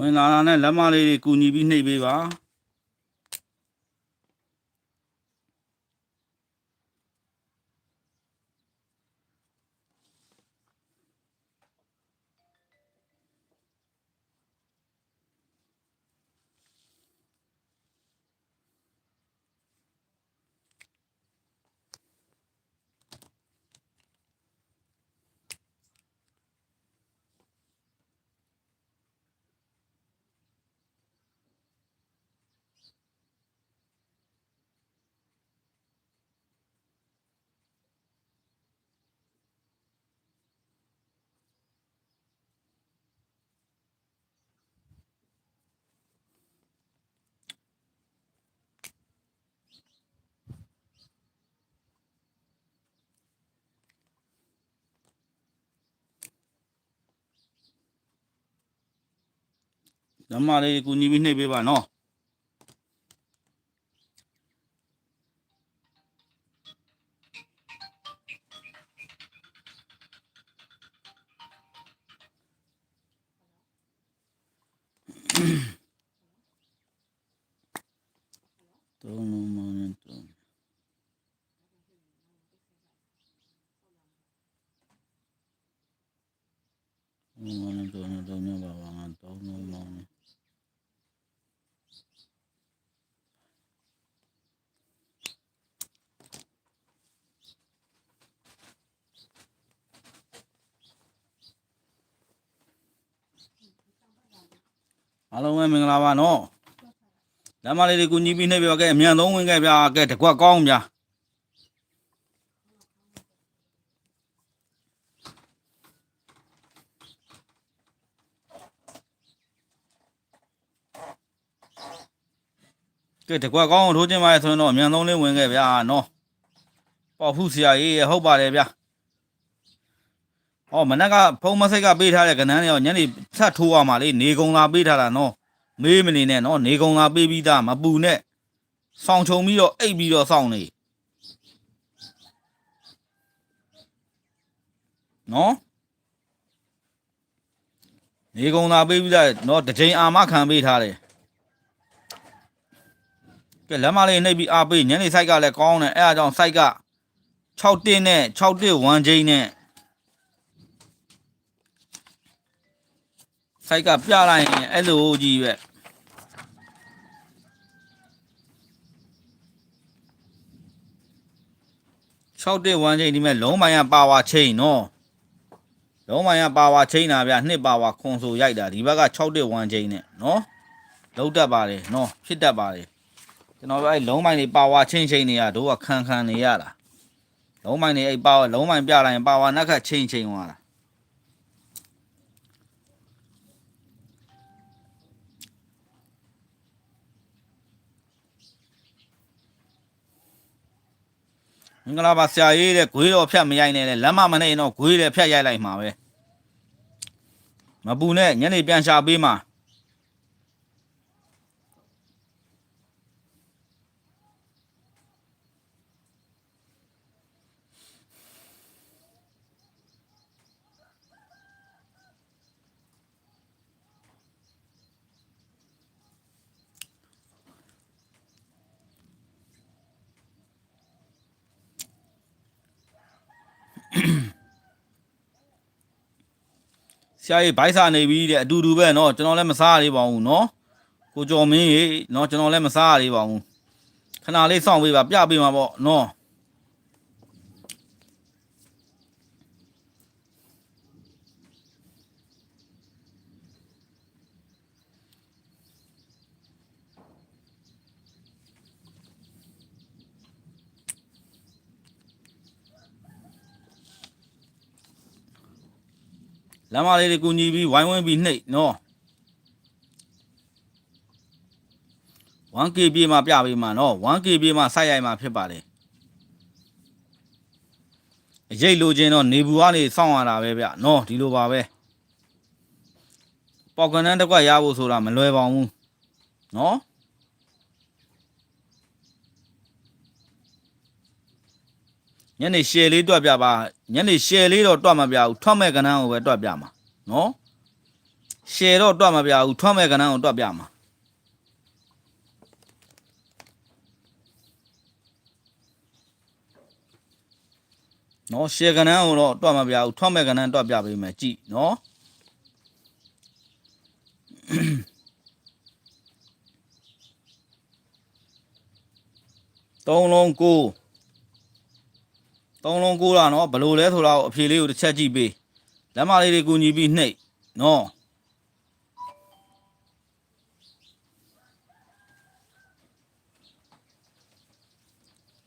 ဝင်လာတာနဲ့လက်မလေးတွေကူညီပြီးနှိပ်ပေးပါ လက်မလေးတွေကူညီပြီးနှိပ်ပေးပါနော်သုံးလုံးမောင်းနေသုံးမောင်းနေသုံးလုံးသုံးညပါပါငါသုံးလုံးမောင်းနေ အားလုံးပဲမင်္ဂလာပါနော်လမ်းမလေးတွေကိုညီးပြီးနှိပ်ပြခဲ့အမြန်ဆုံးဝင်ခဲ့ဗျာကဲတကွက်ကောင်းဗျာကဲတကွက်ကောင်းကိုထိုးခြင်းပါရဲ့ဆိုရင်တော့အမြန်ဆုံးလေးဝင်ခဲ့ဗျာနော်ပေါ့ဖူးဆရာကြီးရေဟုတ်ပါတယ်ဗျာ ဟောမနက်ကဖုံးမစိတ်ကပေးထားတဲ့ကနန်းတွေရောညနေဆက်ထိုးရမှာလေနေကုံလာပေးထားတာနော်မေးမနေနဲ့နော်နေကုံလာပေးပြီးသားမပူနဲ့ဆောင်းချုံပြီးတော့အိပ်ပြီးတော့စောင့်နေနော်နေကုံလာပေးပြီးသားနော်တစ်ချိန်အာမခံပေးထားတယ်ကဲလက်မလေးနှိပ်ပြီးအားပေးညနေဆိုင်ကလည်းကောင်းတယ်အဲအကြောင်းဆိုင်က6တင်းနဲ့6တင်း1ချိန်နဲ့ ဆိုင်ကပြလိုက်ရင်အဲ့လိုကြီးပဲ6တက်1ချိန်ဒီမဲ့လုံးမိုင်ကပါဝါချိန်နော်လုံးမိုင်ကပါဝါချိန်တာဗျနှစ်ပါဝါခွန်ဆိုရိုက်တာဒီဘက်က6တက်1ချိန်နဲ့နော်လုံးတက်ပါတယ်နော်ဖြစ်တတ်ပါတယ်ကျွန်တော်ပြောအဲ့လုံးမိုင်တွေပါဝါချိန်ချိန်တွေကတို့ကခံခံနေရတာလုံးမိုင်တွေအဲ့ပါဝါလုံးမိုင်ပြလိုက်ရင်ပါဝါနှက်ခတ်ချိန်ချိန်သွားတာ င်္ဂလာပါဆရာကြီးတဲ့ဂွေးတော်ဖြတ်မရိုက်နဲ့လေလက်မမနဲ့တော့ဂွေးတယ်ဖြတ်ရိုက်လိုက်မှာပဲမပူနဲ့ညနေပြန်ရှာပေးမှာ ရာကြီးဘိုက်စာနေပြီတဲ့အတူတူပဲเนาะကျွန်တော်လည်းမစားရသေးပါဘူးเนาะကိုကျော်မင်းရေเนาะကျွန်တော်လည်းမစားရသေးပါဘူးခဏလေးစောင့်ပေးပါပြပေးမှာပေါ့เนาะ လမ်းမလေးတွေကူညီပြီးဝိုင်းဝန်းပြီးနှိပ်နော် 1KB မှာပြပေးမှာနော် 1KB မှာဆိုက်ရိုက်မှာဖြစ်ပါလေအရေးလိုချင်တော့နေဘူးကနေစောင့်ရတာပဲဗျနော်ဒီလိုပါပဲပေါကန်တန်းတစ်ခွက်ရဖို့ဆိုတာမလွယ်ပါဘူးနော် ညနေရှယ်လေးတွက်ပြပါညနေရှယ်လေးတော့တွက်မပြဘူးထွက်မဲ့ကဏ္ဍကိုပဲတွက်ပြမှာနော်ရှယ်တော့တွက်မပြဘူးထွက်မဲ့ကဏ္ဍကိုတွက်ပြမှာနော်ရှယ်ကဏ္ဍကိုတော့တွက်မပြဘူးထွက်မဲ့ကဏ္ဍတွက်ပြပေးမယ်ကြည့်နော်သုံးလုံးကို သုံးလုံးကိုလာနော်ဘယ်လိုလဲဆိုတာကိုအဖြေလေးကိုတစ်ချက်ကြည့်ပေးလက်မလေးတွေကူညီပြီးနှိပ်နော်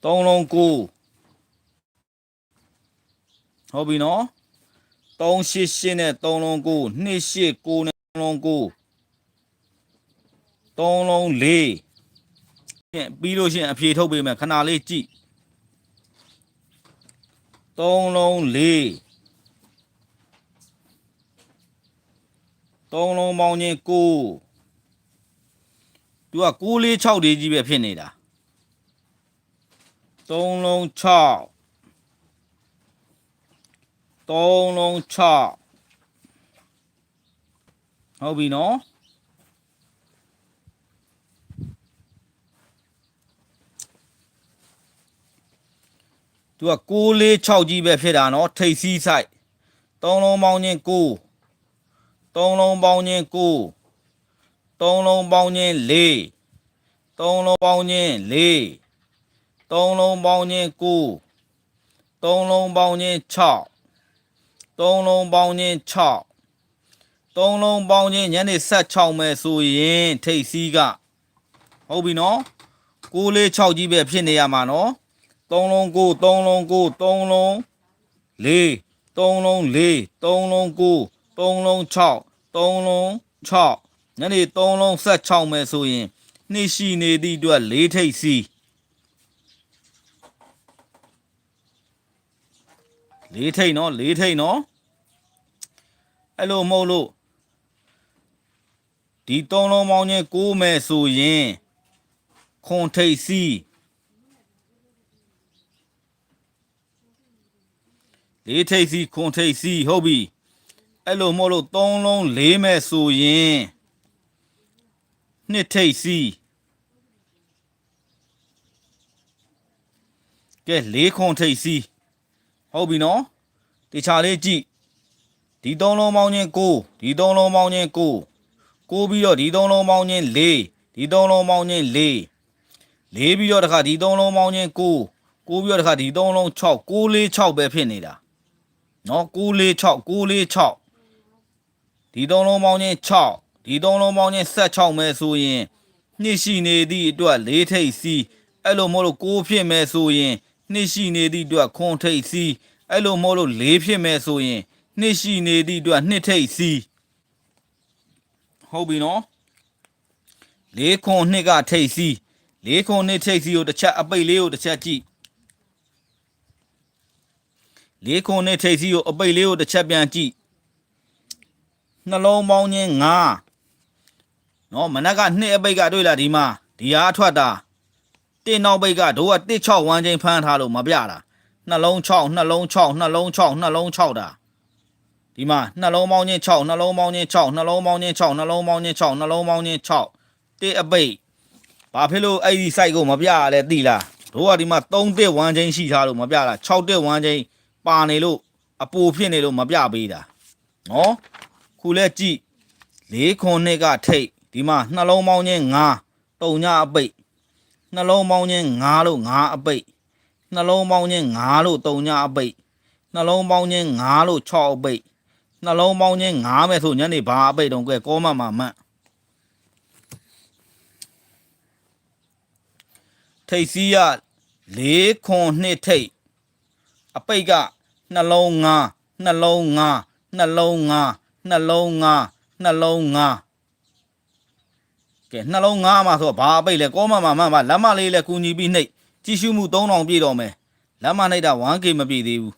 သုံးလုံးကိုဟုတ်ပြီနော်388နဲ့3လုံးကို289နဲ့3လုံးကို3လုံး4ပြန်ပြီးလို့ရှိရင်အဖြေထုတ်ပေးမယ်ခဏလေးကြည့် 3လုံး4သုံးလုံးပေါင်းချင်း9သူက6လေး6လေးကြီးပဲဖြစ်နေတာသုံးလုံး6သုံးလုံး6ဟုတ်ပြီနော် သူက646ကြီးပဲဖြစ်တာเนาะထိပ်စီးဆိုင်သုံးလုံးပေါင်းချင်း9သုံးလုံးပေါင်းချင်း9သုံးလုံးပေါင်းချင်း4သုံးလုံးပေါင်းချင်း4သုံးလုံးပေါင်းချင်း9သုံးလုံးပေါင်းချင်း6သုံးလုံးပေါင်းချင်း6သုံးလုံးပေါင်းချင်းညနေ16မယ်ဆိုရင်ထိပ်စီးကဟုတ်ပြီเนาะ646ကြီးပဲဖြစ်နေရမှာเนาะ 3လုံး9 3လုံး9 3လုံး4 3လုံး4 3လုံး9 3လုံး6 3လုံး6ညနေ3လုံး16မယ်ဆိုရင်နှိရှိနေသည့်အတွက်၄ထိပ်စီ၄ထိပ်နော်၄ထိပ်နော်အဲ့လိုမဟုတ်လို့ဒီ3လုံးပေါင်းချင်း6မယ်ဆိုရင်ခွန်ထိပ်စီ လေးထိပ်စီခွန်ထိပ်စီဟုတ်ပြီအဲ့လိုမဟုတ်လို့သုံးလုံးလေးမဲ့ဆိုရင်နှစ်ထိပ်စီကဲလေးခွန်ထိပ်စီဟုတ်ပြီနော်တခြားလေးကြည့်ဒီသုံးလုံးပေါင်းချင်းကိုဒီသုံးလုံးပေါင်းချင်းကိုကိုပြီးတော့ဒီသုံးလုံးပေါင်းချင်းလေးဒီသုံးလုံးပေါင်းချင်းလေးလေးပြီးတော့တခါဒီသုံးလုံးပေါင်းချင်းကိုကိုပြီးတော့တခါဒီသုံးလုံး6 6လေး6ပဲဖြစ်နေတာ နော်6လေး6 6လေး6ဒီသုံးလုံးပေါင်းချင်း6ဒီသုံးလုံးပေါင်းချင်း16မဲဆိုရင်နှစ်ရှိနေသည့်အတွက်၄ထိပ်စီးအဲ့လိုမဟုတ်လို့6ဖြစ်မဲဆိုရင်နှစ်ရှိနေသည့်အတွက်ခွန်ထိပ်စီးအဲ့လိုမဟုတ်လို့၄ဖြစ်မဲဆိုရင်နှစ်ရှိနေသည့်အတွက်နှစ်ထိပ်စီးဟုတ်ပြီနော်၄ခွန်နှစ်ကထိပ်စီး၄ခွန်နှစ်ထိပ်စီးကိုတစ်ချက်အပိတ်လေးကိုတစ်ချက်ကြည့် ၄ခွန်နှစ်ထိပ်စီးကိုအပိတ်လေးကိုတစ်ချက်ပြန်ကြည့်နှလုံးပေါင်းချင်း9နော်မနက်ကနှစ်အပိတ်ကတွေ့လားဒီမှာဒီဟာအထွက်တာတင်းနောက်ပိတ်ကတို့က16ဝမ်းချင်းဖမ်းထားလို့မပြတာနှလုံး6နှလုံး6နှလုံး6နှလုံး6တာဒီမှာနှလုံးပေါင်းချင်း6နှလုံးပေါင်းချင်း6နှလုံးပေါင်းချင်း6နှလုံးပေါင်းချင်း6နှလုံးပေါင်းချင်း6တစ်အပိတ်ဘာဖြစ်လို့အဲ့ဒီ site ကိုမပြရလဲသိလားတို့ကဒီမှာ3တစ်ဝမ်းချင်းရှိထားလို့မပြတာ6တစ်ဝမ်းချင်း ပါနေလို့အပူဖြစ်နေလို့မပြပေးတာနော်ခုလဲကြည့်၄ခွန်နှစ်ကထိတ်ဒီမှာနှလုံးပေါင်းချင်း9တုံညအပိတ်နှလုံးပေါင်းချင်း9လို့9အပိတ်နှလုံးပေါင်းချင်း9လို့တုံညအပိတ်နှလုံးပေါင်းချင်း9လို့6အပိတ်နှလုံးပေါင်းချင်း9မဲ့ဆိုညနေဘာအပိတ်တုံးကဲကောမမမန့်ထိတ်စီးရ၄ခွန်နှစ်ထိတ် အပိတ်ကနှလုံး9နှလုံး9နှလုံး9နှလုံး9နှလုံး9ကဲနှလုံး9မှာဆိုတော့ဘာအပိတ်လဲကောမမမမလက်မလေးလဲကူညီပြီးနှိပ်ကြည့်ရှုမှု3000ပြည့်တော့မယ်လက်မနှိပ်တာ 1k မပြည့်သေးဘူး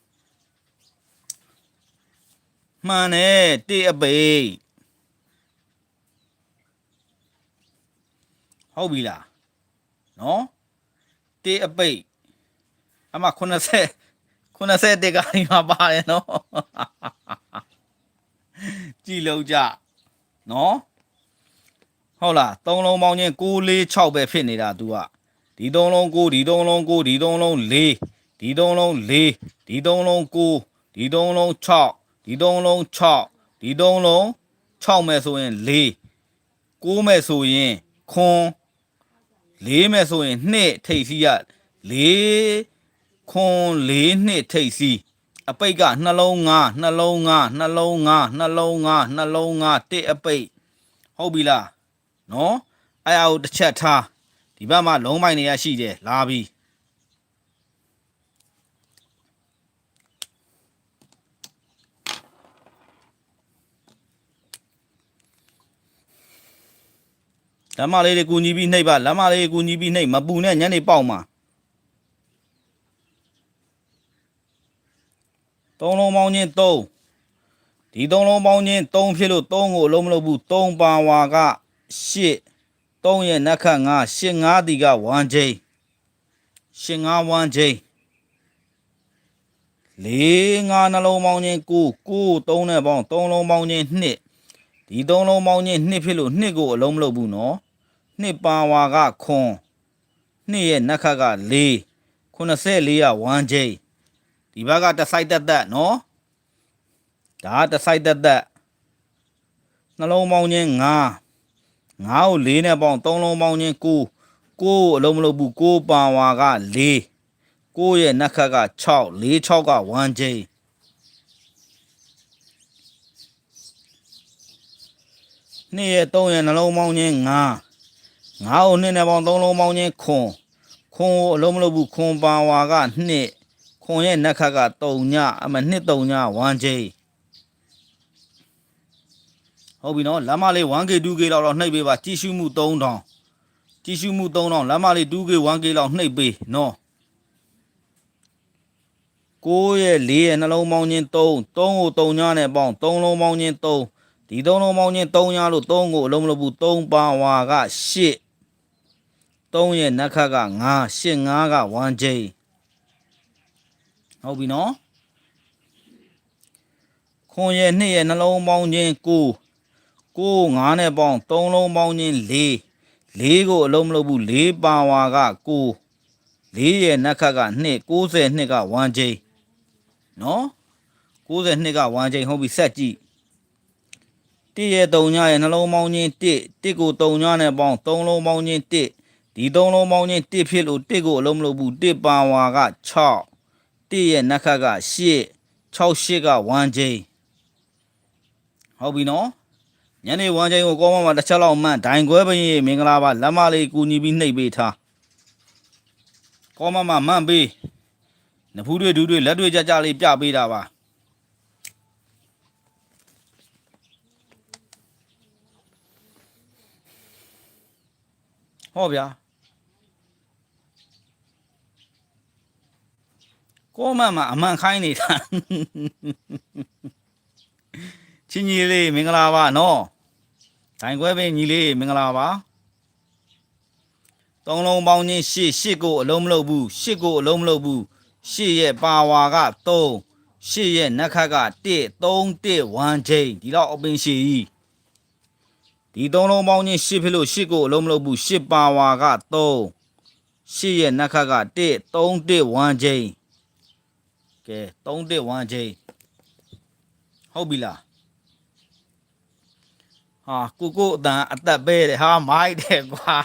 မှန်တယ်တိအပိတ်ဟုတ်ပြီလားနော်တိအပိတ်အမ80 80တက်ကနေမှာပါတယ်နော်ကြည်လုံးကြနော်ဟုတ်လားသုံးလုံးပေါင်းချင်း6 4 6ပဲဖြစ်နေတာ तू ကဒီသုံးလုံး9ဒီသုံးလုံး9ဒီသုံးလုံး4ဒီသုံးလုံး4ဒီသုံးလုံး9ဒီသုံးလုံး6ဒီသုံးလုံး6ဒီသုံးလုံး6မဲ့ဆိုရင်4 9မဲ့ဆိုရင်ခွန်4မဲ့ဆိုရင်2ထိပ်စီးရ4 ခွန်4နှစ်ထိပ်စီးအပိတ်ကနှလုံး9နှလုံး9နှလုံး9နှလုံး9နှလုံး9တစ်အပိတ်ဟုတ်ပြီလားနော်အဲ့အကိုတစ်ချက်ထားဒီဘက်မှာလုံးပိုင်နေရရှိတယ်လာပြီလမ်းမလေးတွေကူညီပြီးနှိပ်ပါလမ်းမလေးတွေကူညီပြီးနှိပ်မပူနဲ့ညနေပေါက်မှာ သုံးလုံးပေါင်းချင်း3ဒီသုံးလုံးပေါင်းချင်း3ဖြစ်လို့3ကိုအလုံးမလုပ်ဘူး3ပါဝါက8 3ရဲ့နက်ခတ်9 8 5ဒီက1ချိန်8 5 1ချိန်၄၅နှလုံးပေါင်းချင်း9 9 3နဲ့ပေါင်း3လုံးပေါင်းချင်း2ဒီ3လုံးပေါင်းချင်း2ဖြစ်လို့2ကိုအလုံးမလုပ်ဘူးနော်2ပါဝါကခွန်2ရဲ့နက်ခတ်က4 84က1ချိန် ဒီဘက်ကတစ်ဆိုင်တက်တက်နော်ဒါကတစ်ဆိုင်တက်တက်နှလုံးပေါင်းချင်း9 9ကို4နဲ့ပေါင်း3လုံးပေါင်းချင်း9 9ကိုအလုံးမလုပ်ဘူး9ပါဝါက4 9ရဲ့နက်ခတ်က6 4 6က1ချိန်နှစ်ရဲ့3ရဲ့နှလုံးပေါင်းချင်း9 9ကို2နဲ့ပေါင်း3လုံးပေါင်းချင်းခွန်ခွန်ကိုအလုံးမလုပ်ဘူးခွန်ပါဝါက2 ခွန်ရဲ့နက်ခတ်က3ညအမ2 3ည1ချိန်ဟုတ်ပြီနော်လမ်းမလေး 1K 2K လောက်တော့နှိပ်ပေးပါကြီးစုမှု3000ကြီးစုမှု3000လမ်းမလေး 2K 1K လောက်နှိပ်ပေးနော်9ရဲ့4ရဲ့နှလုံးပေါင်းချင်း3 3ကို3ညနဲ့ပေါင်း3လုံးပေါင်းချင်း3ဒီ3လုံးပေါင်းချင်း3ညလို့3ကိုအလုံးမလို့ဘူး3ပါဝါက8 3ရဲ့နက်ခတ်က9 8 5က1ချိန် ဟုတ်ပြီနော်ခွန်ရဲ့2ရဲ့နှလုံးပေါင်းချင်း9 9 9နဲ့ပေါင်း3လုံးပေါင်းချင်း4 4ကိုအလုံးမလုပ်ဘူး4ပါဝါက9 4ရဲ့နက်ခတ်က2 92က1ချိန်နော်92က1ချိန်ဟုတ်ပြီဆက်ကြည့်1ရဲ့3ညရဲ့နှလုံးပေါင်းချင်း1 1ကို3ညနဲ့ပေါင်း3လုံးပေါင်းချင်း1ဒီ3လုံးပေါင်းချင်း1ဖြစ်လို့1ကိုအလုံးမလုပ်ဘူး1ပါဝါက6 1ရဲ့နက်ခတ်က8 6 8က1ချိန်ဟုတ်ပြီနော်ညနေဝမ်းချိန်ကိုကောမမှာတစ်ချက်လောက်မှန်ဒိုင်ခွဲပရင်ရေမင်္ဂလာပါလက်မလေးကူညီပြီးနှိပ်ပေးထားကောမမှာမှန်ပေးနဖူးတွေဒူးတွေလက်တွေကြကြလေးပြပေးတာပါဟောဗျာ ကောမမှာအမှန်ခိုင်းနေတာချင်းကြီးလေးမင်္ဂလာပါနော်ဒိုင်ခွဲပင်ညီလေးမင်္ဂလာပါသုံးလုံးပေါင်းချင်းရှစ်ရှစ်ကိုအလုံးမလုပ်ဘူးရှစ်ကိုအလုံးမလုပ်ဘူးရှစ်ရဲ့ပါဝါက3ရှစ်ရဲ့နက်ခတ်က1 3 1 1ချိန်ဒီတော့အပင်ရှည်ကြီးဒီသုံးလုံးပေါင်းချင်းရှစ်ဖြစ်လို့ရှစ်ကိုအလုံးမလုပ်ဘူးရှစ်ပါဝါက3ရှစ်ရဲ့နက်ခတ်က1 3 1 1ချိန် ကဲ3 1 1ချိန်ဟုတ်ပြီလားဟာကိုကိုအတန်အသက်ပဲတယ်ဟာမိုက်တယ်ကွာ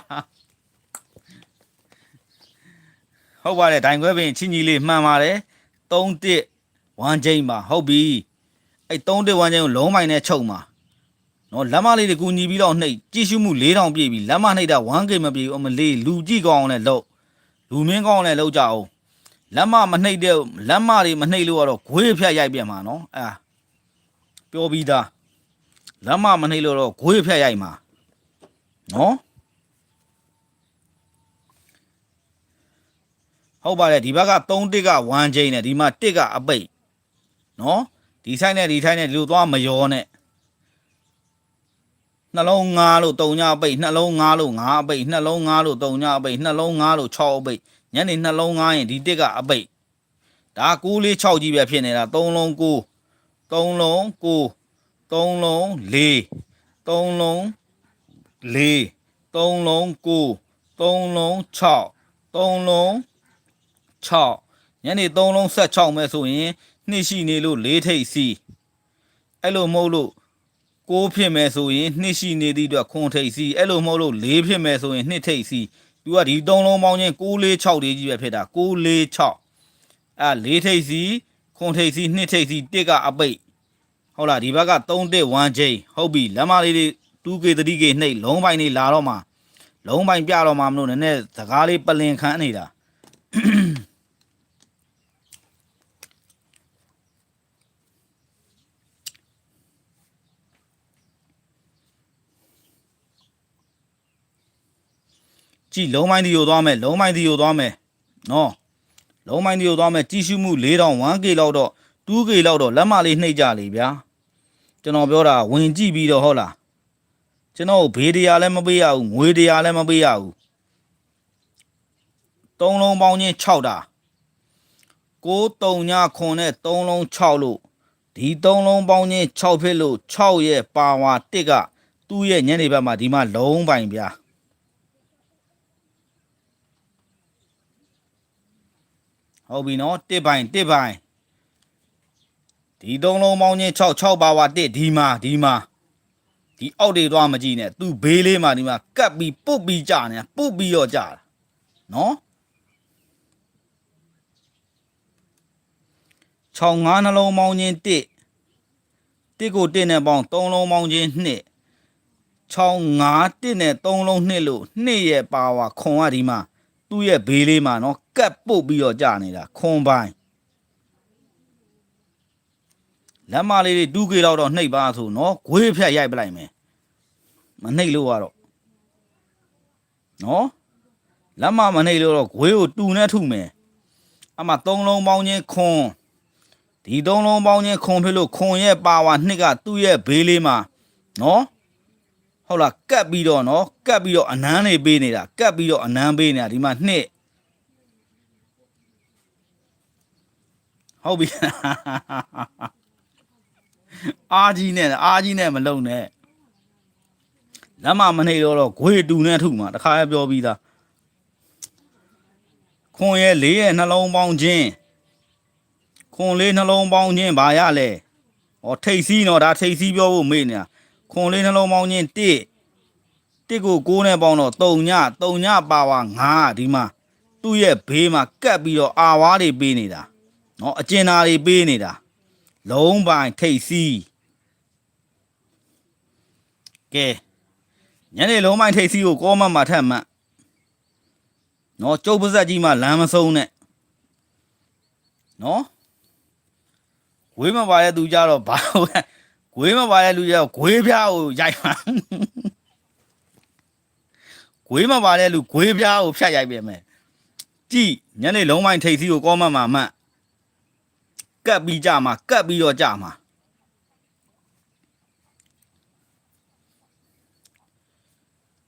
ဟုတ်ပါတယ်ဒိုင်ခွဲပင်ချင်းကြီးလေးမှန်ပါတယ်3တစ်1ချိန်ပါဟုတ်ပြီအဲ့3တစ်1ချိန်ကိုလုံးမိုင်နဲ့ချုပ်မှာနော်လက်မလေးတကူညီပြီးတော့နှိပ်ကြည့်ရှုမှု4000ပြည့်ပြီလက်မနှိပ်တာ 1K မပြည့်ဘူးအမလေးလူကြည့်ကောင်းအောင်လည်းလုပ်လူမင်းကောင်းအောင်လည်းလုပ်ကြအောင် လက်မမနှိပ်တဲ့လက်မတွေမနှိပ်လို့ကတော့ဂွေးဖြတ်ရိုက်ပြန်မှာနော်အာပြောပြီးသားလက်မမနှိပ်လို့တော့ဂွေးဖြတ်ရိုက်မှာနော်ဟုတ်ပါတယ်ဒီဘက်က3တစ်က1ချိန်နဲ့ဒီမှာ1ကအပိတ်နော်ဒီဆိုင်နဲ့ဒီဆိုင်နဲ့ဒီလိုသွားမရောနဲ့နှလုံး9လို့3ညအပိတ်နှလုံး9လို့9အပိတ်နှလုံး9လို့3ညအပိတ်နှလုံး9လို့6အပိတ် ညနေနှလုံး9ရင်ဒီတစ်ကအပိတ်ဒါ9လေး6ကြီးပဲဖြစ်နေတာ3လုံး9 3လုံး9 3လုံး4 3လုံး4 3လုံး9 3လုံး6 3လုံး6ညနေ3လုံး16မဲ့ဆိုရင်နှစ်ရှိနေလို့4ထိပ်စီအဲ့လိုမဟုတ်လို့6ဖြစ်မယ်ဆိုရင်နှစ်ရှိနေသည့်အတွက်ခွန်ထိပ်စီအဲ့လိုမဟုတ်လို့4ဖြစ်မယ်ဆိုရင်နှစ်ထိပ်စီ သူကဒီ3လုံးပေါင်းချင်း6 4 6လေးကြီးပဲဖြစ်တာ6 4 6အဲ့4ထိပ်စီခွန်ထိပ်စီနှစ်ထိပ်စီတစ်ကအပိတ်ဟုတ်လားဒီဘက်က3တစ်1ချိန်ဟုတ်ပြီလက်မလေးတွေ 2K 3K နှိပ်လုံးပိုင်းနေလာတော့မှလုံးပိုင်းပြတော့မှမလို့နည်းနည်းစကားလေးပလင်ခန်းနေတာ ကြည်လုံးပိုင်းတီကိုသွားမယ်လုံးပိုင်းတီကိုသွားမယ်နော်လုံးပိုင်းတီကိုသွားမယ်ကြီးစုမှု4000 1K လောက်တော့ 2K လောက်တော့လက်မလေးနှိပ်ကြလေဗျာကျွန်တော်ပြောတာဝင်ကြည့်ပြီးတော့ဟုတ်လားကျွန်တော်ဘေးတရားလည်းမပေးရဘူးငွေတရားလည်းမပေးရဘူးသုံးလုံးပေါင်းချင်း6တာ6 3ညခွန်နဲ့3လုံး6လို့ဒီ3လုံးပေါင်းချင်း6ဖြစ်လို့6ရဲ့ပါဝါ1ကသူ့ရဲ့ညနေဘက်မှာဒီမှာလုံးပိုင်ဗျာ ဟုတ်ပြီနော်တစ်ပိုင်တစ်ပိုင်ဒီသုံးလုံးပေါင်းချင်း6 6ပါဝါတစ်ဒီမှာဒီမှာဒီအောက်တွေသွားမကြည့်နဲ့သူ့ဘေးလေးမှာဒီမှာကပ်ပြီးပုတ်ပြီးကြာနေတာပုတ်ပြီးတော့ကြာတာနော်6 5နှလုံးပေါင်းချင်းတစ်တစ်ကိုတစ်နဲ့ပေါင်း3လုံးပေါင်းချင်း2 6 5တစ်နဲ့3လုံး2လို့2ရဲ့ပါဝါခွန်ကဒီမှာ သူ့ရဲ့ဘေးလေးမှာနော်ကတ်ပုတ်ပြီးတော့ကြာနေတာခွန်ပိုင်းလက်မလေးတွေတူးကေတော့တော့နှိပ်ပါဆိုနော်ဂွေးဖြတ်ရိုက်ပလိုက်မယ်မနှိပ်လို့ကတော့နော်လက်မမနှိပ်လို့တော့ဂွေးကိုတူနဲ့ထုမယ်အမှသုံးလုံးပေါင်းချင်းခွန်ဒီသုံးလုံးပေါင်းချင်းခွန်ဖြစ်လို့ခွန်ရဲ့ပါဝါနှစ်ကသူ့ရဲ့ဘေးလေးမှာနော် ဟုတ်လားကတ်ပြီးတော့နော်ကတ်ပြီးတော့အနမ်းနေပေးနေတာကတ်ပြီးတော့အနမ်းပေးနေတာဒီမှာနှစ်ဟုတ်ပြီအာကြီးနဲ့အာကြီးနဲ့မလုံနဲ့လက်မမနေတော့တော့ဂွေတူနဲ့ထုမှာတခါရပြောပြီးသားခွန်ရဲ့လေးရဲ့နှလုံးပေါင်းခြင်းခွန်လေးနှလုံးပေါင်းခြင်းဘာရလဲဩထိတ်စီးတော့ဒါထိတ်စီးပြောဖို့မေ့နေတာ ခွန်လေးနှလုံးပေါင်းခြင်း1တစ်ကို6နဲ့ပေါင်းတော့3ည3ညပါဝါ9ဒီမှာသူ့ရဲ့ဘေးမှာကတ်ပြီးတော့အာဝါးတွေပေးနေတာနော်အကျဉ်းသားတွေပေးနေတာလုံးပိုင်ထိတ်စီးကဲညနေလုံးပိုင်ထိတ်စီးကိုကောမတ်မှာထက်မှတ်နော်ကျုပ်ပါဇက်ကြီးမှလမ်းမဆုံးနဲ့နော်ဝေးမပါတဲ့သူကြတော့ဘာလို့လဲ ဂွေးမပါတဲ့လူကြတော့ဂွေးပြားကိုရိုက်မှာဂွေးမပါတဲ့လူဂွေးပြားကိုဖြတ်ရိုက်ပြန်မယ်ကြည်ညနေလုံးပိုင်းထိတ်စီကိုကောမတ်မှာမှတ်ကတ်ပြီးကြမှာကတ်ပြီးတော့ကြမှာ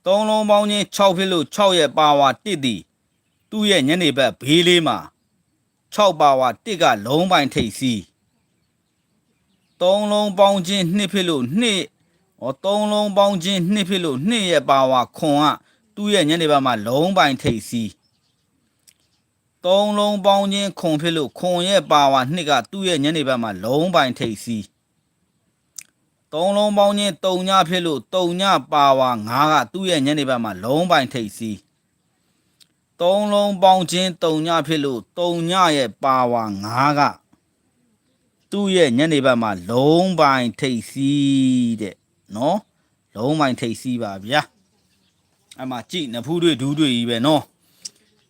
သုံးလုံးပေါင်းချင်း6ဖြစ်လို့6ရဲ့ပါဝါ1သည်သူ့ရဲ့ညနေဘက်ဘေးလေးမှာ6ပါဝါ1ကလုံးပိုင်းထိတ်စီ သုံးလုံးပေါင်းချင်း2ဖြစ်လို့2ဟောသုံးလုံးပေါင်းချင်း2ဖြစ်လို့2ရဲ့ပါဝါခွန်ကသူ့ရဲ့ညနေဘက်မှာလုံးပိုင်းထိတ်စီသုံးလုံးပေါင်းချင်းခွန်ဖြစ်လို့ခွန်ရဲ့ပါဝါ2ကသူ့ရဲ့ညနေဘက်မှာလုံးပိုင်းထိတ်စီသုံးလုံးပေါင်းချင်း3ညဖြစ်လို့3ညပါဝါ9ကသူ့ရဲ့ညနေဘက်မှာလုံးပိုင်းထိတ်စီသုံးလုံးပေါင်းချင်း3ညဖြစ်လို့3ညရဲ့ပါဝါ9က သူ့ရဲ့ညနေဘက်မှာလုံးပိုင်းထိတ်စီတဲ့နော်လုံးပိုင်းထိတ်စီပါဗျာအမှကြည့်နဖူးတွေဒူးတွေကြီးပဲနော်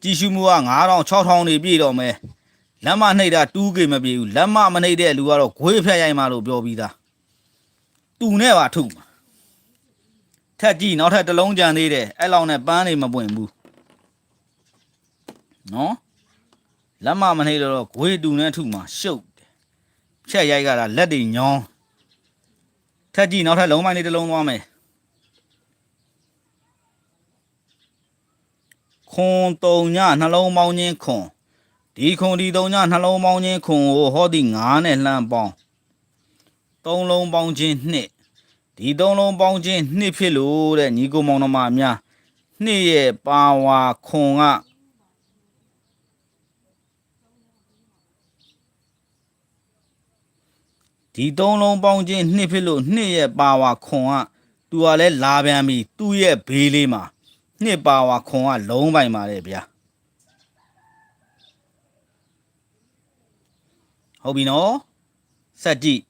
ကြည်ရှုမှုက9000 6000နေပြည့်တော့မယ်လက်မနှိပ်တာ 2K မပြေဘူးလက်မမနှိပ်တဲ့လူကတော့ဂွေးဖြတ်ရိုက်မှလို့ပြောပြီးသားတူနဲ့ပါထုမှာထက်ကြည့်နောက်ထပ်တစ်လုံးကြံသေးတယ်အဲ့လောက်နဲ့ပန်းနေမပွင့်ဘူးနော်လက်မမနှိပ်လို့တော့ဂွေးတူနဲ့ထုမှာရှုပ်တယ် ဖြတ်ရိုက်ကတာလက်တွေညောင်းထက်ကြည့်နောက်ထပ်လုံးပိုင်းလေးတစ်လုံးသွားမယ်ခွန်တုံညနှလုံးပေါင်းချင်းခွန်ဒီခွန်ဒီတုံညနှလုံးပေါင်းချင်းခွန်ကိုဟောဒီ9နဲ့လှမ်းပေါင်းသုံးလုံးပေါင်းချင်း2ဒီသုံးလုံးပေါင်းခြင်းနှစ်ဖြစ်လို့တဲ့ညီကိုမောင်နှမများနှစ်ရဲ့ပါဝါခွန်က ဒီသုံးလုံးပေါင်းခြင်းနှစ်ဖြစ်လို့နှစ်ရဲ့ပါဝါခွန်ကသူကလည်းလာပြန်ပြီသူ့ရဲ့ဘေးလေးမှာနှစ်ပါဝါခွန်ကလုံးပိုင်ပါတယ်ဗျာဟုတ်ပြီနော်စက်ကြည့်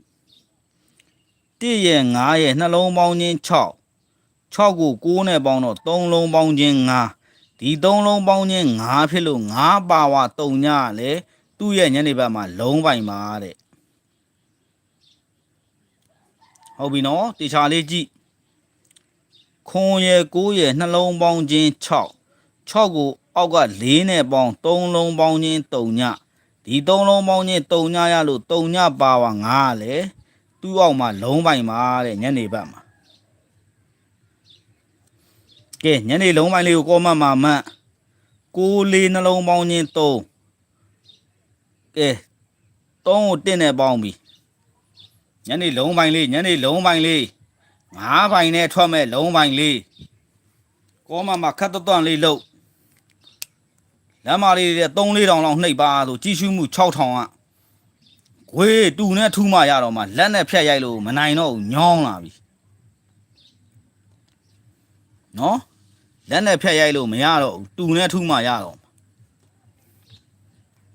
1ရဲ့9ရဲ့နှလုံးပေါင်းခြင်း6 6ကို9နဲ့ပေါင်းတော့3လုံးပေါင်းခြင်း9ဒီ3လုံးပေါင်းခြင်း9ဖြစ်လို့9ပါဝါ3ညလေသူ့ရဲ့ညနေဘက်မှာလုံးပိုင်ပါတဲ့ ဟုတ်ပြီနော်တေချာလေးကြည့်ခွန်ရဲ့9ရဲ့နှလုံးပေါင်းခြင်း6 6ကိုအောက်က4နဲ့ပေါင်း3လုံးပေါင်းခြင်း3ညဒီ3လုံးပေါင်းခြင်း3ညရလို့3ညပါဝါ9လေသူ့အောက်မှာလုံးပိုင်ပါတဲ့ညနေဘက်မှာကဲညနေလုံးပိုင်လေးကိုကောမတ်မှာမတ်ကိုလေးနှလုံးပေါင်းချင်း3ကဲ3ကို1နဲ့ပေါင်းပြီ ညနေလုံးပိုင်လေးညနေလုံးပိုင်လေး5ပိုင်နဲ့ထွက်မဲ့လုံးပိုင်လေးကောမတ်မှာခတ်တွန့်လေးလို့လမ်းမလေးတွေ3 4တောင်လောက်နှိပ်ပါဆိုကြီးရှုမှု6000อ่ะဝေးတူနဲ့ထူးမှရတော့မှလက်နဲ့ဖြတ်ရိုက်လို့မနိုင်တော့ဘူးညောင်းလာပြီနော်လက်နဲ့ဖြတ်ရိုက်လို့မရတော့ဘူးတူနဲ့ထူးမှရတော့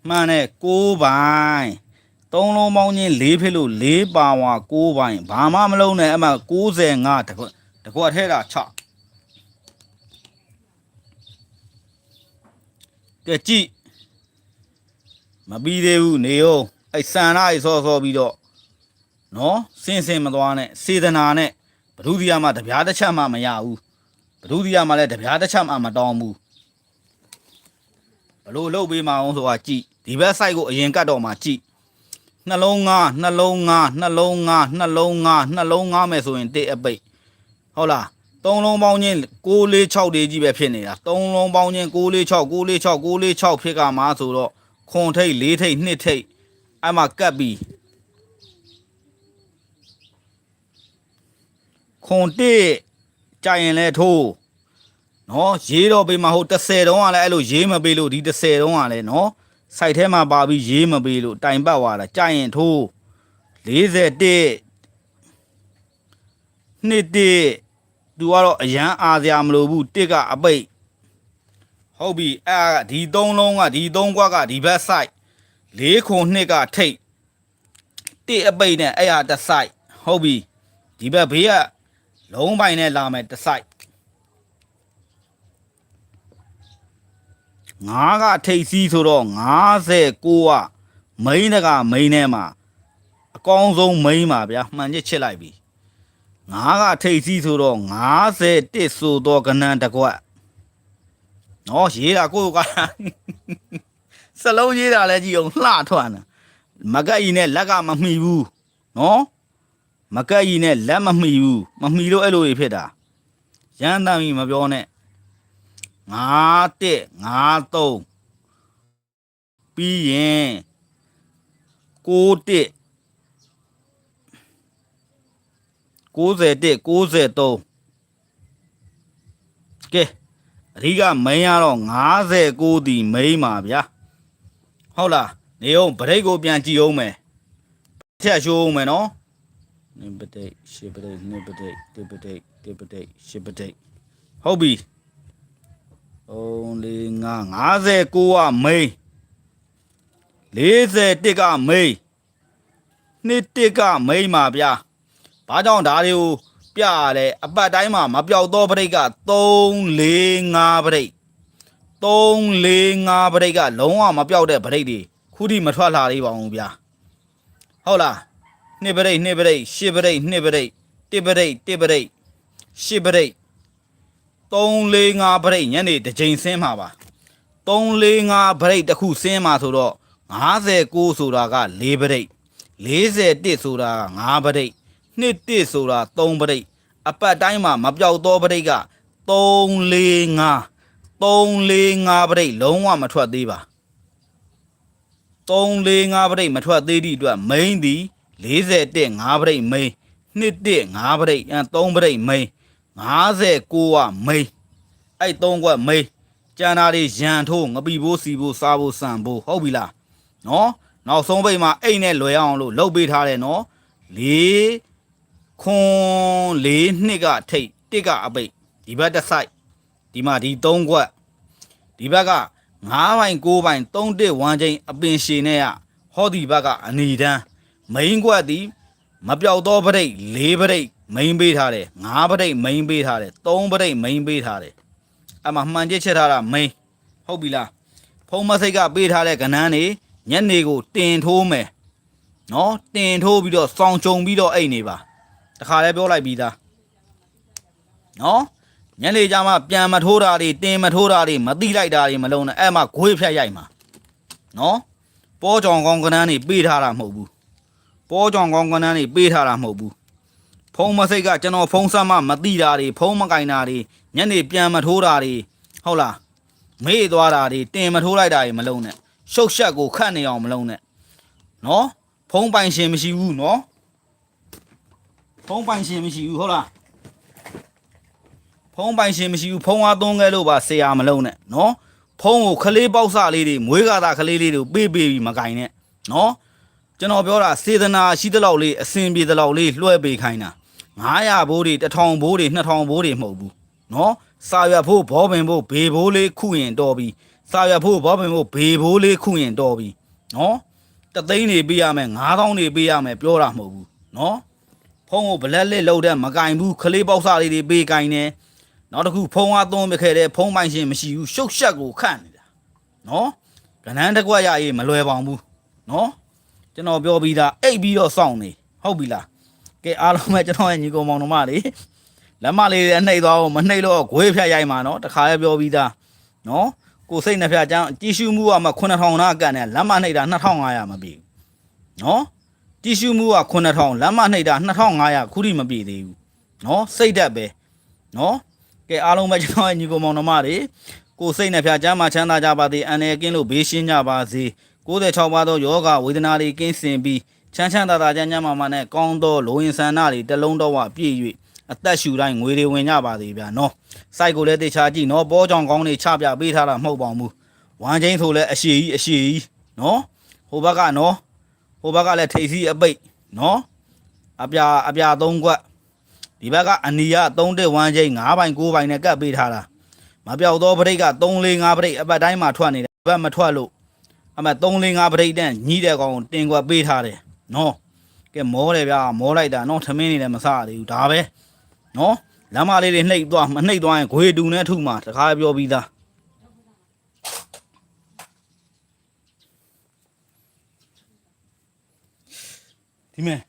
မှန်တယ်6ဘိုင် သုံးလုံးပေါင်းချင်း၄ဖြစ်လို့၄ပါဝါ6ဘိုင်ဘာမှမလုံးနဲ့အမှ65တကွတကွထဲတာ6ကဲကြည့်မပြီးသေးဘူးနေအောင်အဲ့စံနာကြီးစောစောပြီးတော့နော်စင်စင်မသွားနဲ့စေတနာနဲ့ဘဒုတိယမှာတပြားတစ်ချက်မှမရဘူးဘဒုတိယမှာလည်းတပြားတစ်ချက်မှမတောင်းဘူးဘလို့လှုပ်ပေးမအောင်ဆိုတာကြည့်ဒီဘက် site ကိုအရင်ကတ်တော့မှကြည့် နှလုံးငါနှလုံးငါနှလုံးငါနှလုံးငါနှလုံးငါမယ်ဆိုရင်တစ်အပိတ်ဟုတ်လားသုံးလုံးပေါင်းချင်း646တေးကြီးပဲဖြစ်နေတာသုံးလုံးပေါင်းချင်း646 646 646ဖြစ်ကမှာဆိုတော့ခွန်ထိတ်၄ထိတ်2ထိတ်အဲ့မှာကတ်ပြီးခွန်တစ်ကြရင်လဲထိုးနော်ရေးတော့ပေးမှာဟုတ်30တုံးကလည်းအဲ့လိုရေးမပေးလို့ဒီ30တုံးကလည်းနော် စိုက်ထဲမှာပါပြီးရေးမပေးလို့တိုင်ပတ်သွားတာကြရင်ထိုး41နှစ်တစ်သူကတော့အရန်အားစရာမလိုဘူးတစ်ကအပိတ်ဟုတ်ပြီအဲ့ဒါကဒီသုံးလုံးကဒီသုံးကွက်ကဒီဘက်ဆိုင်လေးခွန်နှစ်ကထိတ်တစ်အပိတ်နဲ့အဲ့ဟာတစ်ဆိုင်ဟုတ်ပြီဒီဘက်ဘေးကလုံးပိုင်နဲ့လာမယ်တစ်ဆိုင် ငါးကထိတ်စီးဆိုတော့59ကမိန်းတကမိန်းထဲမှာအကောင်းဆုံးမိန်းပါဗျာမှန်ချစ်ချစ်လိုက်ပြီငါးကထိတ်စီးဆိုတော့51ဆိုတော့ကနန်တကွက်နော်ရေးတာကိုယ့်ကစလုံးရေးတာလဲကြည့်အောင်လှထွက်နေမကက်ကြီးနဲ့လက်ကမမှီဘူးနော်မကက်ကြီးနဲ့လက်မမှီဘူးမမှီလို့အဲ့လိုတွေဖြစ်တာရမ်းတမ်းကြီးမပြောနဲ့ ငါတက်ငါသုံးပြီးရင်ကိုတက်90တက်93ကဲအဓိကမိန်ရတော့59ဒီမိန်ပါဗျာဟုတ်လားနေအောင်ဗရိတ်ကိုပြန်ကြည့်အောင်မယ်ချက်ရှိုးအောင်မယ်နော်နိပတိတ်ရှစ်ပတိတ်နိပတိတ်တိပတိတ်တိပတိတ်ရှစ်ပတိတ်ဟုတ်ပြီ 3 4 5 59ကမိန်41ကမိန်နှစ်တစ်ကမိန်ပါဗျာဘာကြောင့်ဒါတွေကိုပြရလဲအပတ်တိုင်းမှာမပြောက်သောပရိတ်က3 4 5ပရိတ်3 4 5ပရိတ်ကလုံးဝမပြောက်တဲ့ပရိတ်တွေခုထိမထွက်လာသေးပါဘူးဗျာဟုတ်လားနှစ်ပရိတ်နှစ်ပရိတ်ရှစ်ပရိတ်နှစ်ပရိတ်တစ်ပရိတ်တစ်ပရိတ်ရှစ်ပရိတ် 345 break ညနေတစ်ချိန်ဆင်းမှာပါ345 break တစ်ခုဆင်းမှာဆိုတော့59ဆိုတာက4 break 41ဆိုတာက5 break 21ဆိုတာ3 break အပတ်တိုင်းမှာမပြောက်သော break က345 345 break လုံးဝမထွက်သေးပါ345 break မထွက်သေးသည့်အတွက် main သည်41 5 break main 21 5 break 3 break main 56ကမိန်အဲ့3ကွက်မိန်ကြံတာတွေရန်ထိုးငပိဖို့စီဖို့စားဖို့စံဖို့ဟုတ်ပြီလားနော်နောက်ဆုံးပိတ်မှာအိတ်နဲ့လွယ်အောင်လို့လှုပ်ပေးထားတယ်နော်၄ခွန်၄နှစ်ကထိတ်တစ်ကအပိတ်ဒီဘက်တစ်ဆိုင်ဒီမှာဒီ3ကွက်ဒီဘက်က9ပိုင်9ပိုင်3တစ်1ချင်းအပင်ရှင်နဲ့ကဟောဒီဘက်ကအနီတန်းမိန်ကွက်သည်မပြောက်သောပရိတ်၄ပရိတ် မိန်ပေးထားတယ်9ပရိတ်မိန်ပေးထားတယ်3ပရိတ်မိန်ပေးထားတယ်အမှမှန်ချစ်ချက်ထားတာမိန်ဟုတ်ပြီလားဖုံးမစိတ်ကပေးထားတဲ့ကနန်းနေညနေကိုတင်ထိုးမယ်နော်တင်ထိုးပြီးတော့စောင်းကြုံပြီးတော့အိတ်နေပါတခါလဲပြောလိုက်ပြီးသားနော်ညနေကြမှာပြန်မထိုးတာတွေတင်မထိုးတာတွေမတိလိုက်တာတွေမလုံးနဲ့အဲ့မှာဂွေးဖြတ်ရိုက်မှာနော်ပေါ်ကြောင်ကောင်းကနန်းနေပေးထားတာမဟုတ်ဘူးပေါ်ကြောင်ကောင်းကနန်းနေပေးထားတာမဟုတ်ဘူး ဖုံးမစိတ်ကကျွန်တော်ဖုံးဆက်မှမတိတာတွေဖုံးမကင်တာတွေညနေပြန်မထိုးတာတွေဟုတ်လားမေ့သွားတာတွေတင်မထိုးလိုက်တာတွေမလုံးနဲ့ရှုပ်ရှက်ကိုခတ်နေအောင်မလုံးနဲ့နော်ဖုံးပိုင်ရှင်မရှိဘူးနော်ဖုံးပိုင်ရှင်မရှိဘူးဟုတ်လားဖုံးပိုင်ရှင်မရှိဘူးဖုံးအားသုံးခဲ့လို့ပါဆရာမလုံးနဲ့နော်ဖုံးကိုခလေးပေါက်စလေးတွေမွေးကားတာခလေးလေးတွေပေးပေးပြီးမကင်နဲ့နော်ကျွန်တော်ပြောတာစေတနာရှိသလောက်လေးအစင်ပြေသလောက်လေးလွှဲပေးခိုင်းတာ 900ဘိုးတွေ1000ဘိုးတွေ2000ဘိုးတွေမဟုတ်ဘူးနော်စာရွက်ဖို့ဘောပင်ဖို့ဘေဘိုးလေးခုရင်တော်ပြီစာရွက်ဖို့ဘောပင်ဖို့ဘေဘိုးလေးခုရင်တော်ပြီနော်တသိန်းနေပေးရမယ်9000နေပေးရမယ်ပြောတာမဟုတ်ဘူးနော်ဖုန်းကိုဘလက်လစ်လောက်တဲ့မကင်ဘူးခလေးပေါက်စားလေးတွေပေးကင်တယ်နောက်တစ်ခုဖုန်းကသွန်းပြခဲ့တဲ့ဖုန်းပိုင်ရှင်မရှိဘူးရှုပ်ရှက်ကိုခန့်နေတာနော်ကနန်းတကွက်ရရေးမလွယ်ပါဘူးနော်ကျွန်တော်ပြောပြီးသားအိတ်ပြီးတော့စောင့်နေဟုတ်ပြီလား ကဲအားလုံးပဲကျွန်တော်ရဲ့ညီကောင်မောင်နှမတွေလက်မလေးတွေနှိပ်သွားအောင်မနှိပ်လို့ဂွေးဖြတ်ရိုက်မှာနော်တခါလည်းပြောပြီးသားနော်ကိုစိတ်နှဖျားချမ်းတီရှူမှုကမှ9000နာကန်တယ်လက်မနှိပ်တာ2500မပြည့်ဘူးနော်တီရှူမှုက9000လက်မနှိပ်တာ2500ခုထိမပြည့်သေးဘူးနော်စိတ်သက်ပဲနော်ကဲအားလုံးပဲကျွန်တော်ရဲ့ညီကောင်မောင်နှမတွေကိုစိတ်နှဖျားချမ်းမှချမ်းသာကြပါသေးအန်ရကင်းလို့ဘေးရှင်းကြပါစေ96ပါးသောယောဂဝေဒနာတွေကင်းစင်ပြီး ချမ်းချမ်းသာသာချမ်းချမ်းမာမာနဲ့ကောင်းသောလိုရင်ဆန္ဒတွေတစ်လုံးတော့ဝပြည့်၍အသက်ရှူတိုင်းငွေတွေဝင်ကြပါသေးဗျာနော်စိုက်ကိုလည်းတေချာကြည့်နော်ပေါ်ကြောင်ကောင်းတွေချပြပေးထားတာမဟုတ်ပါဘူးဝမ်းချင်းဆိုလည်းအရှိကြီးအရှိကြီးနော်ဟိုဘက်ကနော်ဟိုဘက်ကလည်းထိပ်စီးအပိတ်နော်အပြာအပြာ၃ခွက်ဒီဘက်ကအနီရ3တက်ဝမ်းချင်း9ပိုင်9ပိုင်နဲ့ကတ်ပေးထားတာမပြောက်သောပရိတ်က3 4 5ပရိတ်အပတ်တိုင်းမှာထွက်နေတယ်ဘက်မထွက်လို့အမ3 4 5ပရိတ်တန့်ညီးတဲ့ကောင်ကိုတင်ကွက်ပေးထားတယ် နော်ကဲမောတယ်ဗျာမောလိုက်တာနော်ထမင်းနေလည်းမစားရသေးဘူးဒါပဲနော်လမ်းမလေးတွေနှိပ်သွားမနှိပ်သွားရင်ဂွေတူနဲ့ထုမှတခါပြောပြီးသားဒီမဲ့